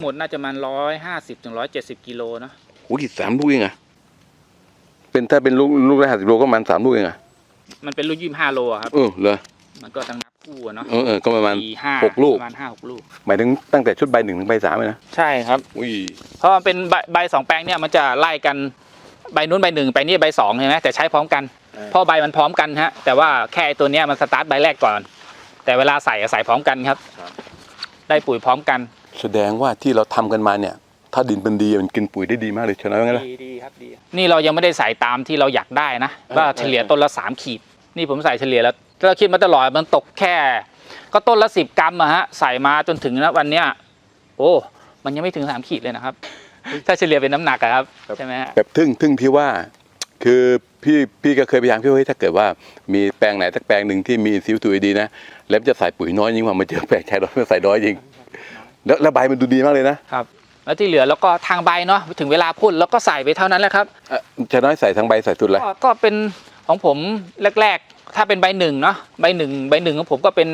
หมดน่าจะมันร้อยห้าสิบถึงร้อยเจ็ดสิบกิโลเนอะโอ้ยสามลูกเองอะเป็นถ้าเป็นลูกลูกละห้าสิบโลก็ประมาณสามลูกเองอะมันเป็นลูกยี่ห้าโลอะครับ เออเหรอมันก็ต้องนับคู่อะเนาะเออเออก็ประมาณ สี่ห้าหกลูก ประมาณห้าหกลูก หมายถึงตั้งแต่ชุดใบหนึ่งถึงใบสามเลยนะใช่ครับ อุ้ยเพราะมันเป็นใบใบสองแปลงเนี่ยมันจะไล่กันใบนู้นใบหนึ่งใบนี้ใบสองใช่ไหมแต่ใช้พร้อมกันเพราะใบมันพร้อมกันฮะ แต่ว่าแค่ไอ้ตัวเนี้ยมันสตาร์ทใบแรกก่อน แต่เวลาใส่อะใส่พร้อมกันครับ ได้ปุ๋ยพร้อมกัน แสดงว่าที่เราทำกันมาเนี่ย ถ้าดินเป็นดีมันกินปุ๋ยได้ดีมากเลยใช่ไหมงั้นล่ะดีดีครับดีนี่เรายังไม่ได้ใส่ตามที่เราอยากได้นะเออว่าเฉลี่ยต้นละสามขีด นี่ผมใส่เฉลี่ยแล้วเราคิดมาตลอดมันตกแค่ ก็ต้นละสิบกรัมอะฮะใส่มาจนถึงนะวันเนี้ยโอ้มันยังไม่ถึงสามขีดเลยนะครับ ถ้าเฉลี่ยเป็นน้ำหนักอะครับ ใช่ไหมฮะ แบบทึ่งทึ่งที่ว่า คือพี่พี่ก็เคยพยายามพี่ว่าเฮ้ยถ้าเกิดว่ามีแปลงไหนสักแปลงหนึ่งที่มีซิวตุยดีนะ แล้วจะใส่ปุ๋ยน้อยยิ่งกว่ามาเจอแปลงใช้ร้อยใส่น้อยจริง แล้วแล้วใบมันดูดีมากเลยนะครับ แล้วที่เหลือแล้วก็ทางใบเนาะถึงเวลาพ่นแล้วก็ใส่ไปเท่านั้นแหละครับเอ่อใช้น้อยใส่ทั้งใบใส่สุดเลยก็ก็เป็นของผมแรก ๆ ถ้าเป็นใบหนึ่งเนาะใบหนึ่งใบหนึ่งของผมก็เป็น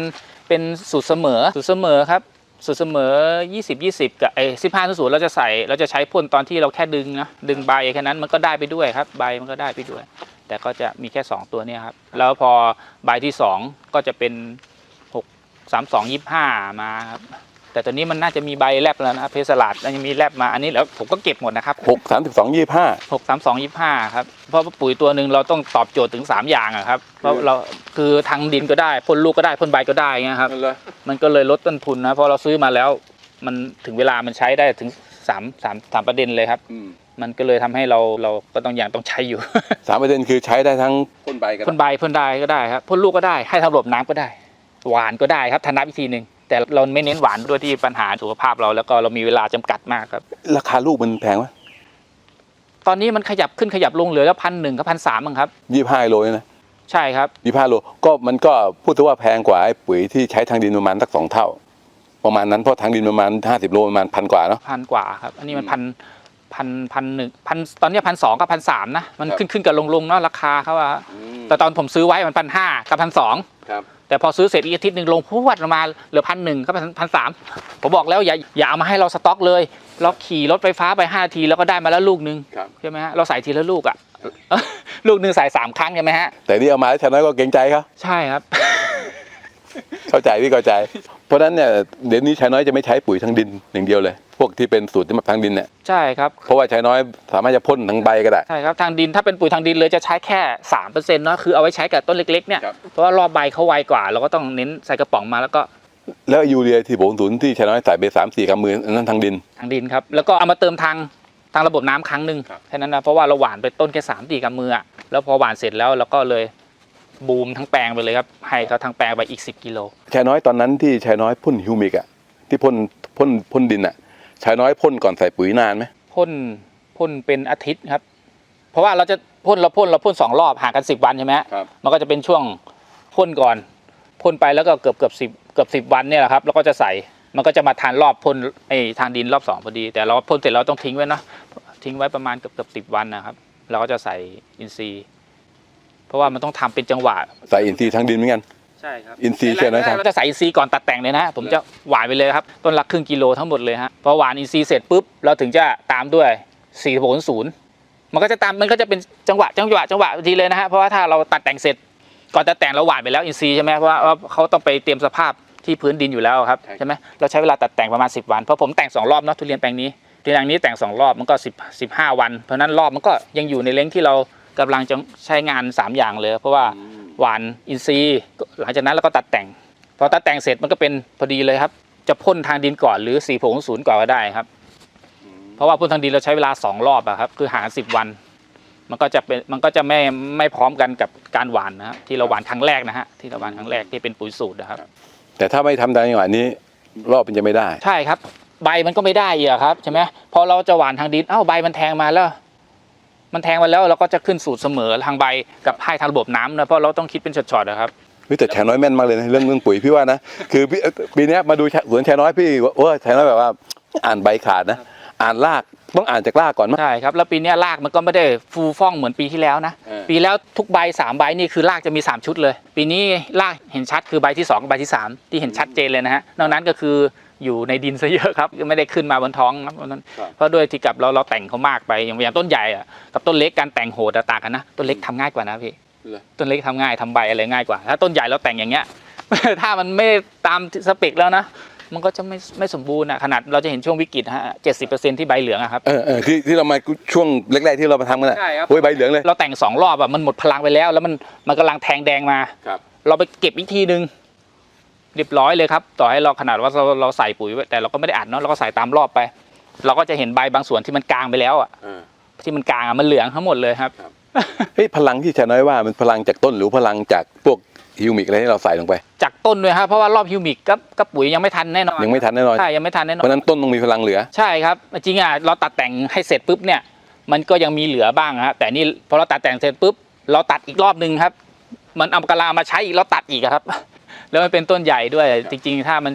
เป็นสูตรเสมอสูตรเสมอครับสูตรเสมอ 20 20 กับไอ้สิบห้าสูตรเราจะใส่เราจะใช้พ่นตอนที่เราแค่ดึงนะดึงใบแค่นั้นมันก็ได้ไปด้วยครับ ใบมันก็ได้ไปด้วย แต่ก็จะมีแค่ 2 ตัวเนี้ครับแล้วพอใบที่ 2 ก็จะเป็น 6 3 2 25 มาครับ แต่ตัวนี้มันน่าจะมีใบแลบแล้วนะครับเพสลัดมันยังมีแลบมาอันนี้แล้วผมก็เก็บหมดนะครับหกสามสิบสองยี่ห้าหกสามสองยี่ห้าครับเพราะว่าปุ๋ยตัวหนึ่งเราต้องตอบโจทย์ถึงสามอย่างอะครับเพราะเราคือทางดินก็ได้พ่นลูกก็ได้พ่นใบก็ได้เงี้ยครับมันก็เลยลดต้นทุนนะเพราะเราซื้อมาแล้วมันถึงเวลามันใช้ได้ถึงสามสามสามประเด็นเลยครับมันก็เลยทำให้เราเราก็ต้องอย่างต้องใช้อยู่ สามประเด็นคือใช้ได้ทั้งพ่นใบกันพ่นใบพ่นได้ก็ได้ครับพ่นลูกก็ได้ให้ทำระบบน้ำก็ได้ หวานก็ได้ครับทานับอีกทีหนึ่ง แต่เราไม่เน้นหวานด้วยที่ปัญหาสุขภาพเราแล้วก็เรามีเวลาจำกัดมากครับ ราคาลูกมันแพงไหมตอนนี้มันขยับขึ้นขยับลงเหลือแล้วพันหนึ่งกับพันสามครับยี่ห้าโลเนี่ยนะใช่ครับยี่ห้าโลก็มันก็พูดถึงว่าแพงกว่าไอ้ปุ๋ยที่ใช้ทางดินประมาณสักสองเท่า ประมาณนั้นเพราะทางดินประมาณห้าสิบโลประมาณพันกว่าเนาะพันกว่าครับ อันนี้มันอืมพันพันพันหนึ่งพันตอนเนี้พันสองกับพันสามนะมันครับขึ้นขึ้นกับลงลงเนาะราคาเขาว่าแต่ตอนผมซื้อไว้มันพันห้ากับพันสองครับ แต่พอซื้อเสร็จอีกอาทิตย์หนึ่งลงพรวดลงมาเหลือพันหนึ่งก็พันพันสามผมบอกแล้วอย่าอย่าเอามาให้เราสต็อกเลย เราขี่รถไฟฟ้าไปห้าทีแล้วก็ได้มาแล้วลูกหนึ่งครับใช่ไหมฮะเราใส่ทีละลูกอะลูกหนึ่งใส่สามครั้งใช่ไหมฮะแต่นี่เอามาแล้วชาวน้อยก็เกรงใจเขาใช่ครับ เข้าใจพี่เข้าใจ เพราะฉะนั้นเนี่ยเดี๋ยวนี้ชาวน้อยจะไม่ใช้ปุ๋ยทางดินอย่างเดียวเลย พวกที่เป็นสูตรที่มาทางดินเนี่ยใช่ครับ เพราะว่าชาวน้อยสามารถจะพ่นทางใบก็ได้ ใช่ครับ ทางดินถ้าเป็นปุ๋ยทางดินเลยจะใช้แค่สามเปอร์เซ็นต์เนาะคือเอาไว้ใช้กับต้นเล็กๆเนี่ยครับ เพราะว่ารอบใบเขาไวกว่า เราก็ต้องเน้นใส่กระป๋องมาแล้วก็แล้วยูเรียที่ผมศูนย์ที่ชาวน้อยใส่ไปสามสี่กำมืออันนั้นทางดิน ทางดินครับ แล้วก็เอามาเติมทางทางระบบน้ำครั้งหนึ่งครับ แค่นั้นนะเพราะว่าเราหว่านไปต้นแค่สามตีกับมืออะแล้วพอหว่านเสร็จแล้วเราก็เลยบูมทั้งแปลงไปเลยครับให้เขาทั้งแปลงไปอีก 10กิโล ชาวน้อยตอนนั้นที่ชาวน้อยพ่นฮิวมิกอะที่พ่นพ่นพ่นดินอะ ชาวน้อยพ่นก่อนใส่ปุ๋ยนานไหมพ่นพ่นเป็นอาทิตย์ครับ เพราะว่าเราจะพ่นเราพ่นเราพ่นสองรอบห่างกันสิบวันใช่ไหมฮะครับ มันก็จะเป็นช่วงพ่นก่อนพ่นไปแล้วก็เกือบเกือบสิบเกือบสิบวันเนี่ยแหละครับแล้วก็จะใส่มันก็จะมาทานรอบพ่นไอ้ทางดินรอบสองพอดี แต่เราพ่นเสร็จเราต้องทิ้งไว้เนอะทิ้งไว้ประมาณเกือบเกือบสิบวันนะครับ เราก็จะใส่อินทรีย์ เพราะว่ามันต้องทำเป็นจังหวะ ใส่อินทรีย์ทางดินเหมือนกันใช่ครับอินทรีย์ใช่ไหมครับ เราจะใส่อินทรีย์ก่อนตัดแต่งเลยนะ ผมจะหวานไปเลยครับ ต้นละครึ่งกิโลทั้งหมดเลยฮะพอหวานอินทรีย์เสร็จปุ๊บเราถึงจะตามด้วย4ี่ผลศูนย์มันก็จะตามมันก็จะเป็นจังหวะจังหวะจังหวะทีเลยนะฮะเพราะว่าถ้าเราตัดแต่งเสร็จก่อนตัดแต่งเราหวานไปแล้วอินทรีย์ใช่ไหมเพราะว่าว่าเขาต้องไปเตรียมสภาพที่พื้นดินอยู่แล้วครับใช่ใช่ไหมเราใช้เวลาตัดแต่งประมาณ 10 วันเพราะผมแต่งสองรอบเนาะทุเรียนแปลงนี้ทุเรียนแปลงนี้แต่งสองรอบมันก็10 15 วัน เพราะฉะนั้นรอบมันก็ยังอยู่ในเลงที่เรากำลังจะใช้งานสามอย่างเลย เพราะว่า หวานอินทรีย์หลังจากนั้นเราก็ตัดแต่งพอตัดแต่งเสร็จมันก็เป็นพอดีเลยครับ จะพ่นทางดินก่อนหรือ4ผงศูนย์ก่อนก็ได้ครับ เพราะว่าพ่นทางดินเราใช้เวลา2รอบอะครับคือห่างกันสิบวัน มันก็จะเป็นมันก็จะไม่ไม่พร้อมกันกับการหวานนะครับที่เราหวานครั้งแรกนะฮะที่เราหวานครั้งแรกที่เป็นปุ๋ยสูตรนะครับ แต่ถ้าไม่ทำตามจังหวะนี้ รอบมันจะไม่ได้ ใช่ครับ ใบมันก็ไม่ได้อีกอะครับใช่ไหมพอเราจะหวานทางดินเอ้าใบมันแทงมาแล้ว มันแทงมาแล้วเราก็จะขึ้นสูตรเสมอทางใบกับให้ทางระบบน้ำนะเพราะเราต้องคิดเป็นช็อตๆนะครับเฮ้ยแต่ชาวน้อยแม่นมากเลยนะเรื่องเรื่องปุ๋ยพี่ว่านะคือพี่ปีเนี้ยมาดูชาสวนชาวน้อยพี่ว่าโอ้ยชาวน้อยแบบว่าอ่านใบขาดนะ อ่านรากต้องอ่านจากรากก่อนมั้ยใช่ครับแล้วปีเนี้ยรากมันก็ไม่ได้ฟูฟ่องเหมือนปีที่แล้วนะเออปีแล้วทุกใบสามใบนี่คือรากจะมี 3 ชุดเลย ปีนี้รากเห็นชัดคือใบที่2กับใบที่ 3 ที่เห็นชัดเจนเลยนะฮะนอกนั้นก็คือ อยู่ในดินซะเยอะครับไม่ได้ขึ้นมาบนท้องครับเพราะฉะนั้นครับเพราะด้วยที่กับเราเราแต่งเขามากไปอย่างอย่างต้นใหญ่อะกับต้นเล็กการแต่งโหดอะต่างกันนะต้นเล็กทำง่ายกว่านะพี่เหรอต้นเล็กทำง่ายทำใบอะไรง่ายกว่า ถ้าต้นใหญ่เราแต่งอย่างเงี้ย ถ้ามันไม่ตามสเปคแล้วนะมันก็จะไม่ไม่สมบูรณ์อะขนาดเราจะเห็นช่วงวิกฤตฮะเจ็ดสิบเปอร์เซ็นที่ใบเหลืองอะครับเออเออที่ที่เรามาช่วงแรกๆที่เรามาทำกันอะใช่ครับโอ้ยใบเหลืองเลยเราแต่งสองรอบอะมันหมดพลังไปแล้ว แล้วมันมันกำลังแทงแดงมาครับเราไปเก็บอีกทีนึง เรียบร้อยเลยครับ ต่อให้เราขนาดว่าเราเราใส่ปุ๋ยไว้แต่เราก็ไม่ได้อัดเนาะเราก็ใส่ตามรอบไป เราก็จะเห็นใบบางส่วนที่มันกลางไปแล้วอะเออที่มันกลางอะมันเหลืองทั้งหมดเลยครับ ครับ เฮ้ยพลังที่ชาน้อยว่ามันพลังจากต้นหรือพลังจากพวกฮิวมิกอะไรที่เราใส่ลงไป จากต้นด้วยครับเพราะว่ารอบฮิวมิกกับกับปุ๋ยยังไม่ทันแน่นอนยังไม่ทันแน่นอน ใช่ยังไม่ทันแน่นเพอนราะฉะนั้นต้นต้องมีพลังเหลือ ใช่ครับจริงอะเราตัดแต่งให้เสร็จปุ๊บเนี่ยมันก็ยังมีเหลือบ้างฮะแต่นี่พอเราตัดแต่งเสร็จปุ๊บเราตัดอีกรอบหนึ่งครับ มันเอากระลามาใช้อีกเราตัดอีกอะครับ แล้วมันเป็นต้นใหญ่ด้วย จริง ๆ ถ้ามัน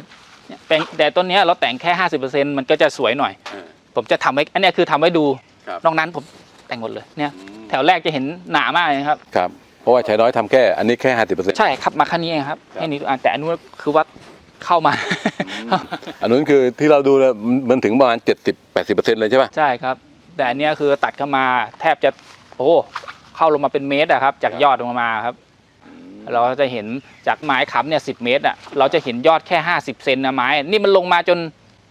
เป็นแต่ต้นเนี้ยเราแต่งแค่ห้าสิบเปอร์เซ็นต์มันก็จะสวยหน่อยเออผมจะทำให้อันเนี้ยคือทำให้ดูครับนอกนั้นผมแต่งหมดเลยเนี่ยแถวแรกจะเห็นหนามากเลยครับครับเพราะว่าชายน้อยทำแค่อันนี้แค่ห้าสิบเปอร์เซ็นต์ใช่ครับมาแค่นี้เองครับครับแค่นี้อะแต่อันนู้นคือว่าเข้ามา อันนู้นคือที่เราดูแล้วมันมันถึงประมาณเจ็ดสิบแปดสิบเปอร์เซ็นต์เลยใช่ป่ะใช่ครับ แต่อันเนี้ยคือตัดเข้ามาแทบจะโอ้เข้าลงมาเป็นเมตรอะครับ จากยอดลงมาครับ เราจะเห็นจากไม้ค้ำเนี่ยสิเมตรอะเราจะเห็นยอดแค่ 50 เซนนะไม้ นี่มันลงมาจน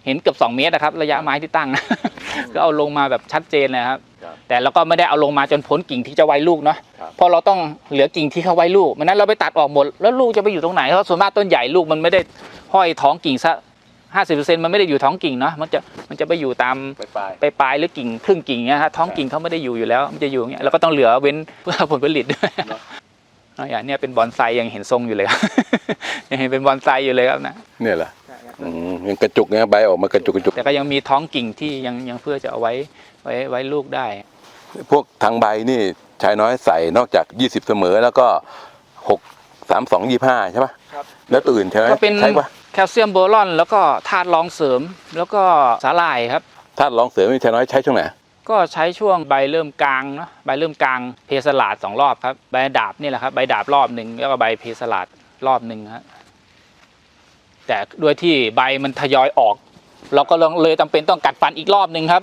เห็นเกือบ 2 เมตรอะครับ ระยะไม้ที่ตั้งก็เอาลงมาแบบชัดเจนเลยครับ ครับแต่เราก็ไม่ได้เอาลงมาจนพ้นกิ่งที่จะไว้ลูกเนาะครับ เพราะเราต้องเหลือกิ่งที่เขาไว้ลูกไม่นั้นเราไปตัดออกหมด แล้วลูกจะไปอยู่ตรงไหนเพราะส่วนมากต้นใหญ่ลูกมันไม่ได้ห้อยท้องกิ่งซะห้าสิบเปอร์เซ็นต์มันไม่ได้อยู่ท้องกิ่งเนาะมันจะมันจะไปอยู่ตาม ไปปลายไปปลายหรือกิ่งครึ่งกิ่งเงี้ยฮะท้องกิ่งเขาไม่ได้อยู่อยู่แล้ว มันจะอยู่อย่างเงี้ยแล้วก็ต้องเหลือเว้นเพื่อผลผลิตด้วยเนอะเอาอย่างเนี้ยเป็นบอนไซยังเห็นทรงอยู่เลยครับยังเห็นเป็นบอนไซอยู่เลยครับนะเนี่ยเหรออืมยังกระจุกนะใบออกมากระจุกกระจุกแต่ก็ยังมีท้องกิ่งที่ยังยังเพื่อจะเอาไว้ไว้ไว้ลูกได้ พวกทางใบนี่ชายน้อยใส่นอกจากยี่สิบเสมอแล้วก็หกสามสองยี่ห้าใช่ป่ะครับแล้วตัวอื่นใช่ไหมก็เป็นใช่ป่ะแคลเซียมโบรอน แล้วก็ธาตุรองเสริมแล้วก็สาหร่ายครับถ้าลองเสริมนี่ชายน้อยใช้ช่วงไหน ก็ใช้ช่วงใบเริ่มกลางเนาะใบเริ่มกลางเพสลาดสองรอบครับใบดาบนี่แหละครับใบดาบรอบหนึ่งแล้วก็ใบเพสลาดรอบหนึ่งครับแต่ด้วยที่ใบมันทยอยออก เราก็เลยจำเป็นต้องกัดฟันอีกรอบหนึ่งครับ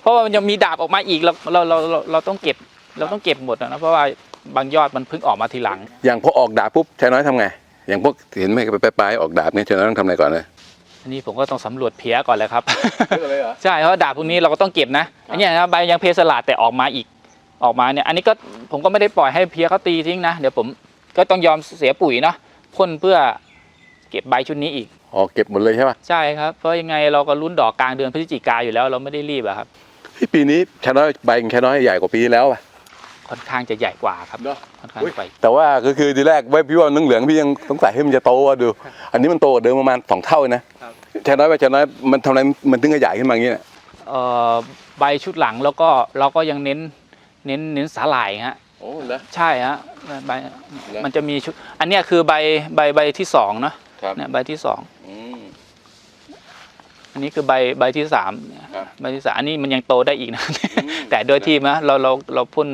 เพราะว่ามันยังมีดาบออกมาอีกเราเราเราเราเราต้องเก็บเราต้องเก็บหมดนะเพราะว่าบางยอดมันเพิ่งออกมาทีหลัง อย่างพอออกดาบปุ๊บชายน้อยทำไงอย่างพวกเห็นไหมไปปลายๆออกดาบเนี่ยชายน้อยต้องทำอะไรก่อนเลย อันนี้ผมก็ต้องสำรวจเพี้ยก่อนเลยครับเลยเหรอ ใช่เพราะว่าดาบพวกนี้เราก็ต้องเก็บนะอันเนี้ยนะครับใบยังเพสลาดแต่ออกมาอีกออกมาเนี่ยอันนี้ก็ผมก็ไม่ได้ปล่อยให้เพี้ยเขาตีทิ้งนะเดี๋ยวผมก็ต้องยอมเสียปุ๋ยเนาะพ่นเพื่อเก็บใบชุดนี้อีก อ๋อเก็บหมดเลยใช่ป่ะใช่ครับ เพราะยังไงเราก็ลุ้นดอกกลางเดือนพฤศจิกาอยู่แล้วเราไม่ได้รีบอะครับที่ปีนี้ชายน้อยใบของชายน้อยใหญ่กว่าปีที่แล้วป่ะ ค่อนข้างจะใหญ่กว่าครับเนอะ ค่อนข้างไปแต่ว่าก็คือทีแรกไว้พี่ว่าน้ำเหลืองพี่ยังสงสัยให้มันจะโตว่าดู อันนี้มันโตกว่าเดิมประมาณสองเท่านะชายน้อยไปชายน้อยมันทำอะไรมันถึงขยายขึ้นมาอย่างนี้เนี่ยเอ่อใบชุดหลังแล้วก็เราก็ยังเน้นเน้นเน้นสาหร่ายฮะ โอ้เหรอใช่ฮะใบมันจะมีชุดอันเนี้ยคือใบใบใบที่สองเนาะครับเนี่ยใบที่สองอืม อันนี้คือใบใบที่สามครับใบที่สามอันนี้มันยังโตได้อีกนะ แต่โดยที่นะเราเราเราพ่น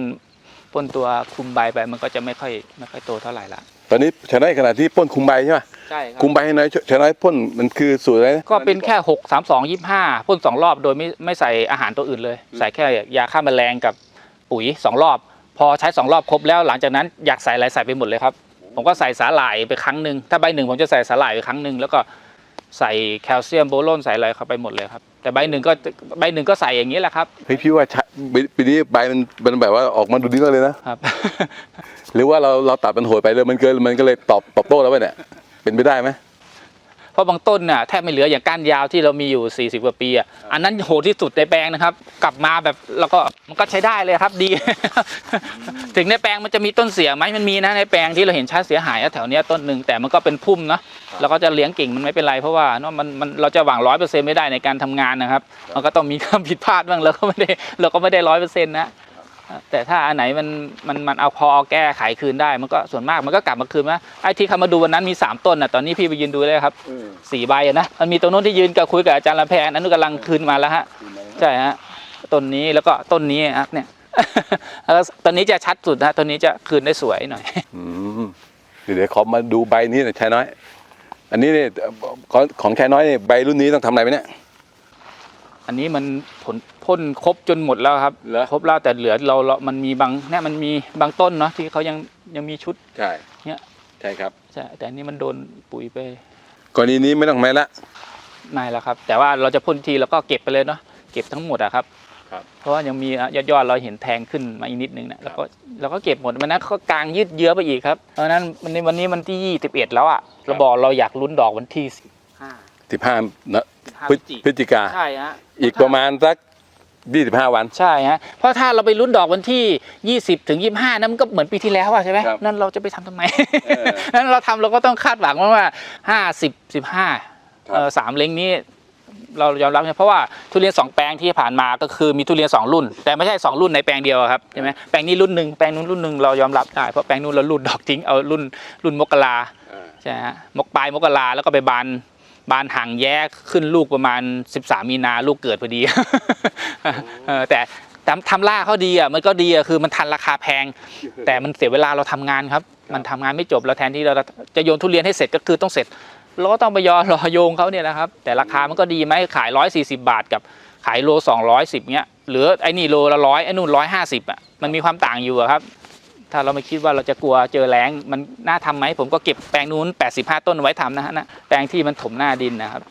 พ่นตัวคุมใบไปมันก็จะไม่ค่อยไม่ค่อยโตเท่าไหร่ละตอนนี้ชายน้อยขนาดที่พ่นคุมใบใช่ไหมใช่ครับคุมใบให้น้อยชายน้อยพ่นมันคือสูตรอะไรนะก็เป็นแค่หกสามสองยี่ห้าพ่นสองรอบโดยไม่ไม่ใส่อาหารตัวอื่นเลย ใส่แค่ยาฆ่าแมลงกับปุ๋ยสองรอบ พอใช้สองรอบครบแล้วหลังจากนั้นอยากใส่อะไรใส่ไปหมดเลยครับผมก็ใส่สาหร่ายไปครั้งหนึ่งถ้าใบหนึ่งผมจะใส่สาหร่ายไปครั้งหนึ่งแล้วก็ ใส่แคลเซียมโบรอนใส่อะไรเข้าไปหมดเลยครับ แต่ใบหนึ่งก็ใบหนึ่งก็ใส่อย่างนี้แหละครับเฮ้ยพี่ว่าใช้ปีปีนี้ใบมันมันแบบว่าออกมาดูดีมากเลยนะครับ หรือว่าเราเราตัดมันโหยไปเลยมันเกินมันก็เลยตอบตอบโต้แล้วไปเนี่ยเป็นไปได้ไหมเพราะบางต้นน่ะแทบไม่เหลืออย่างก้านยาวที่เรามีอยู่ 40 กว่าปีอะอันนั้นโหดที่สุดในแปลงนะครับ กลับมาแบบแล้วก็มันก็ใช้ได้เลยครับดี ถึงในแปลงมันจะมีต้นเสียไหมมันมีนะในแปลงที่เราเห็นชาติเสียหายอะแถวเนี้ยต้นหนึ่งแต่มันก็เป็นพุ่มเนาะ เราก็จะเลี้ยงกิ่งมันไม่เป็นไรเพราะว่าเนาะมันมันเราจะหวังร้อยเปอร์เซ็นต์ไม่ได้ในการทำงานนะครับ มันก็ต้องมีความผิดพลาดบ้างเราก็ไม่ได้เราก็ไม่ได้ร้อยเปอร์เซ็นต์นะแต่ถ้าอันไหนมันมันมันเอาพอเอาแก้ไขคืนได้ มันก็ส่วนมากมันก็กลับมาคืนมาไอ้ที่เขามาดูวันนั้นมีสามต้นน่ะตอนนี้พี่ไปยืนดูเลยครับสี่ใบอะนะมันมีตรงนู้นที่ยืนกับคุยกับอาจารย์ลำแพนอันนู้นกำลังคืนมาแล้วฮะใช่ฮะต้นนี้แล้วก็ต้นนี้ครับเนี่ยแล้วต้นนี้จะชัดสุดนะต้นนี้จะคืนได้สวยหน่อยอืมเดี๋ยวขอมาดูใบนี้หน่อยชายน้อย อันนี้เนี่ยของของแค่น้อยเนี่ยใบรุ่นนี้ต้องทำอะไรไหมเนี่ย อันนี้มันผลพ่นครบจนหมดแล้วครับเหรอ ครบแล้วแต่เหลือเราเรามันมีบางเนี่ยมันมีบางต้นเนาะที่เขายังยังมีชุดใช่เนี่ยใช่ครับใช่แต่อันนี้มันโดนปุ๋ยไปกรณีนี้ไม่ต้องแม้ละไม่แล้วครับ แต่ว่าเราจะพ่นทีแล้วก็เก็บไปเลยเนาะเก็บทั้งหมดอะครับครับ เพราะว่ายังมียอดยอดๆเราเห็นแทงขึ้นมาอีกนิดนึงนะแล้วก็เราก็เก็บหมดมันนั้นก็กลางยืดเยื้อไปอีกครับเพราะฉะนั้นวันนี้วันนี้มันที่ 21 แล้วอะเราบอกเราอยากลุ้นดอกวันที่15สิบห้านะ15พฤศพฤศจิกาใช่ฮะอีกประมาณสักยี่สิบห้าวันใช่ฮะเพราะถ้าเราไปลุ้นดอกวันที่20ถึง25นั่นมันก็เหมือนปีที่แล้วอะใช่ไหมครับนั่นเราจะไปทำทำไมเออนั้นเราทำเราก็ต้องคาดหวังว่า50 15ครับเออสามเล้งนี้ เรายอมรับนะเพราะว่าทุเรียนสองแปลงที่ผ่านมาก็คือมีทุเรียนสองรุ่น แต่ไม่ใช่สองรุ่นในแปลงเดียวครับใช่ไหมแปลงนี้รุ่นหนึ่งแปลงนู้นรุ่นหนึ่งเรายอมรับได้เพราะแปลงนู้นเรารุ่นดอกทิ้งเอารุ่นรุ่นมกราใช่ฮะมกปลายมกราแล้วก็ไปบานบานห่างแย้ขึ้นลูกประมาณ 13 มีนาลูกเกิดพอดีแต่ทำทำล่าเขาดีอะมันก็ดีอะคือมันทันราคาแพง แต่มันเสียเวลาเราทำงานครับ มันทำงานไม่จบเราแทนที่เราจะโยนทุเรียนให้เสร็จก็คือต้องเสร็จ เราก็ต้องไปยอรอโยงเขาเนี่ยนะครับ แต่ราคามันก็ดีไหมขาย 140 บาทกับขายโล 210เนี้ยหรือไอ้นี่โลละร้อยไอ้นู่นร้อยห้าสิบอะมันมีความต่างอยู่ครับ ถ้าเราไม่คิดว่าเราจะกลัวเจอแรงมันน่าทำไหมผมก็เก็บแปลงนู้น85 ต้นไว้ทำนะฮะนะแปลงที่มันถมหน้าดินนะครับ